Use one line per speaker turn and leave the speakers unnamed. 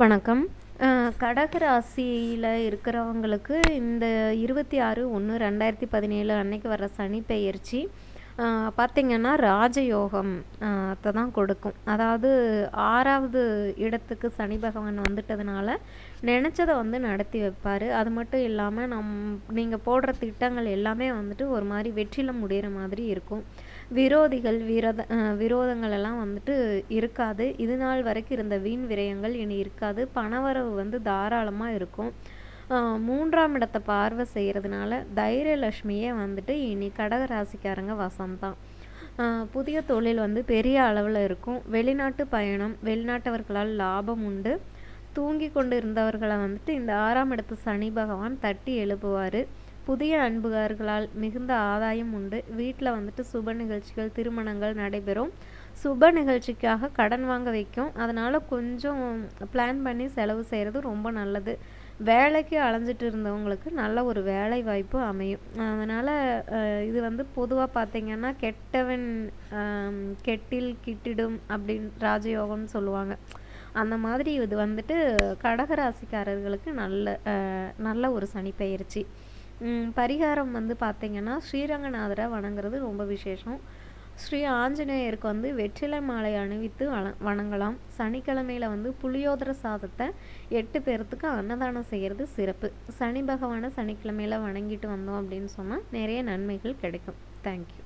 வணக்கம். கடகராசியில் இருக்கிறவங்களுக்கு இந்த இருபத்தி ஆறு ஒன்று ரெண்டாயிரத்தி பதினேழு அன்னைக்கு வர்ற சனி பெயர்ச்சி பார்த்திங்கன்னா ராஜயோகம் அதை தான் கொடுக்கும். அதாவது ஆறாவது இடத்துக்கு சனி பகவான் வந்துட்டதுனால நினச்சதை வந்து நடத்தி வைப்பார். அது மட்டும் இல்லாமல் நம் நீங்கள் போடுற திட்டங்கள் எல்லாமே வந்துட்டு ஒரு மாதிரி வெற்றியில் முடிகிற மாதிரி இருக்கும். விரோதிகள் விரத விரோதங்கள் எல்லாம் வந்துட்டு இருக்காது. இது நாள் வரைக்கும் இருந்த வீண் விரயங்கள் இனி இருக்காது. பணவரவு வந்து தாராளமாக இருக்கும். மூன்றாம் இடத்தை பார்வை செய்கிறதுனால தைரியலட்சுமியே வந்துட்டு இனி கடகராசிக்காரங்க வசம்தான் புதிய தொழில் வந்து பெரிய அளவில் இருக்கும். வெளிநாட்டு பயணம் வெளிநாட்டவர்களால் லாபம் உண்டு. தூங்கி கொண்டு இருந்தவர்களை வந்துட்டு இந்த ஆறாம் இடத்து சனி பகவான் தட்டி எழுப்புவார். புதிய அன்புகார்களால் மிகுந்த ஆதாயம் உண்டு. வீட்டில் வந்துட்டு சுப நிகழ்ச்சிகள் திருமணங்கள் நடைபெறும். சுப நிகழ்ச்சிக்காக கடன் வாங்க வைக்கும். அதனால் கொஞ்சம் பிளான் பண்ணி செலவு செய்கிறது ரொம்ப நல்லது. வேலைக்கு அலைஞ்சிட்டு இருந்தவங்களுக்கு நல்ல ஒரு வேலை வாய்ப்பு அமையும். அதனால் இது வந்து பொதுவாக பார்த்திங்கன்னா கெட்டவன் கெட்டில் கிட்டிடும் அப்படின்னு ராஜயோகம்னு சொல்லுவாங்க. அந்த மாதிரி இது வந்துட்டு கடகராசிக்காரர்களுக்கு நல்ல நல்ல ஒரு சனி பயிற்சி பரிகாரம் வந்து பார்த்திங்கன்னா ஸ்ரீரங்கநாதரை வணங்குறது ரொம்ப விசேஷம். ஸ்ரீ ஆஞ்சநேயருக்கு வந்து வெற்றிலை மாலை அணிவித்து வண வணங்கலாம். சனிக்கிழமையில் வந்து புளியோதர சாதத்தை எட்டு பேர்த்துக்கு அன்னதானம் செய்கிறது சிறப்பு. சனி பகவானை சனிக்கிழமையில் வணங்கிட்டு வந்தோம் அப்படின்னு சொன்னால் நிறைய நன்மைகள் கிடைக்கும். தேங்க்யூ